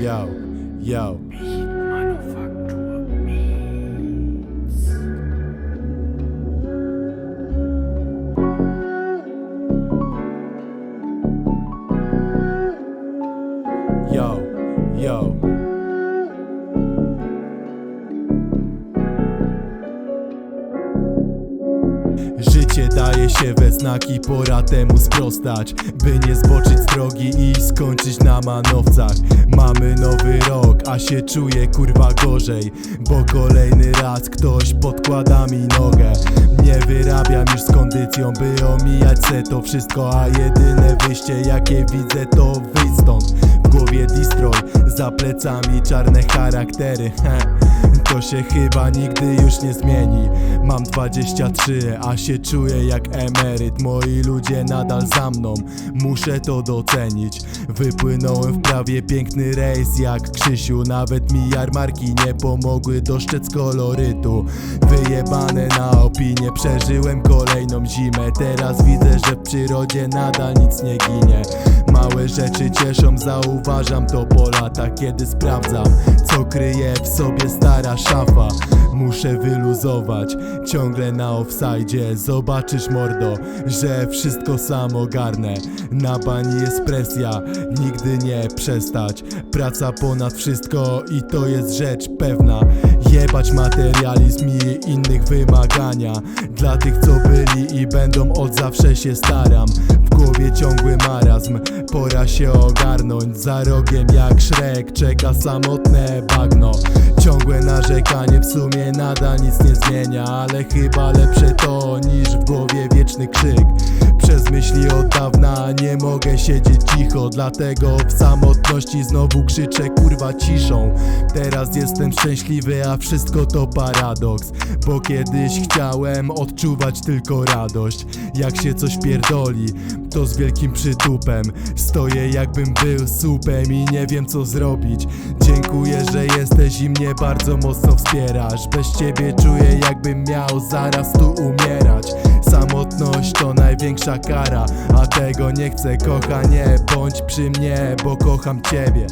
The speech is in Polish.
Yo, yo. Yo, yo. Życie daje się we znaki, pora temu sprostać By nie zboczyć z drogi i skończyć na manowcach. Mamy nowy rok, a się czuję kurwa gorzej Bo kolejny raz ktoś podkłada mi nogę. Nie wyrabiam już z kondycją, by omijać se to wszystko A jedyne wyjście jakie widzę to wyjść za plecami czarne charaktery. To się chyba nigdy już nie zmieni. Mam 23, a się czuję jak emeryt. Moi ludzie nadal za mną, muszę to docenić. Wypłynąłem w prawie piękny rejs jak Krzysiu. Nawet mi jarmarki nie pomogły doszczec kolorytu. Wyjebane na opinię, przeżyłem kolejną zimę. Teraz widzę, że w przyrodzie nadal nic nie ginie Małe rzeczy cieszą, zauważam to po latach Kiedy sprawdzam, co kryje w sobie stara szafa. Muszę wyluzować, ciągle na offside Zobaczysz mordo, że wszystko sam ogarnę. Na bani jest presja, nigdy nie przestać. Praca ponad wszystko i to jest rzecz pewna. Jebać materializm i innych wymagania. Dla tych co byli i będą od zawsze się staram głowie ciągły marazm, pora się ogarnąć Za rogiem jak Shrek czeka samotne bagno. Ciągłe narzekanie w sumie nadal nic nie zmienia Ale chyba lepsze to niż w głowie wieczny krzyk myśli od dawna. Nie mogę siedzieć cicho Dlatego w samotności znowu krzyczę kurwa ciszą. Teraz jestem szczęśliwy, a wszystko to paradoks Bo kiedyś chciałem odczuwać tylko radość. Jak się coś pierdoli, to z wielkim przytupem. Stoję jakbym był słupem i nie wiem co zrobić. Dziękuję, że jesteś i mnie bardzo mocno wspierasz. Bez ciebie czuję jakbym miał zaraz tu umierać. Samotność to największa kara, a tego nie chcę kochanie Bądź przy mnie, bo kocham ciebie